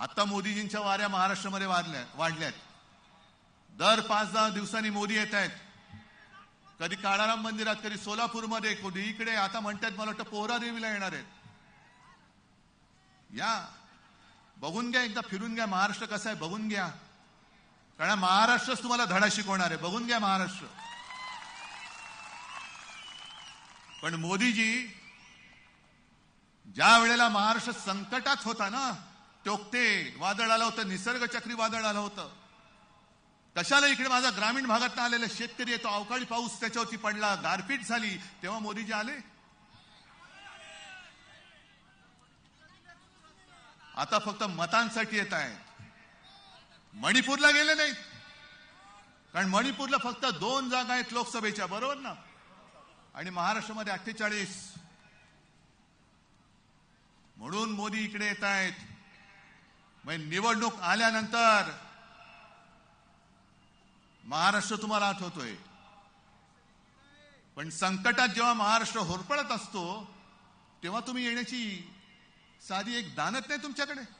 आता मोदीजींच्या वाऱ्या महाराष्ट्रामध्ये वाढल्या वाढल्यात. दर पाच दहा दिवसांनी मोदी येत आहेत. कधी काळाराम मंदिरात कधी सोलापूरमध्ये कधी इकडे. आता म्हणतात मला वाटतं पोहरा देवीला येणार आहेत. या बघून घ्या एकदा फिरून घ्या. महाराष्ट्र कसा आहे बघून घ्या. कारण महाराष्ट्रच तुम्हाला धडा शिकवणार आहे. बघून घ्या महाराष्ट्र. पण मोदीजी ज्या वेळेला महाराष्ट्र संकटात होता ना टोकते वादळ आलं होतं निसर्ग चक्रीवादळ आलं होतं. कशाला इकडे माझा ग्रामीण भागात आलेला शेतकरी येतो? अवकाळी पाऊस त्याच्यावरती पडला गारपीट झाली. तेव्हा मोदीजी आले? आता फक्त मतांसाठी येत आहेत. मणिपूरला गेले नाहीत. कारण मणिपूरला फक्त दोन जागा आहेत लोकसभेच्या बरोबर ना? आणि महाराष्ट्रामध्ये अठ्ठेचाळीस. म्हणून मोदी इकडे येत आहेत. मग निवडणूक आल्यानंतर महाराष्ट्र तुम्हाला आठवतोय. पण संकटात जेव्हा महाराष्ट्र होरपळत असतो तेव्हा तुम्ही येण्याची साधी एक दानत नाही तुमच्याकडे.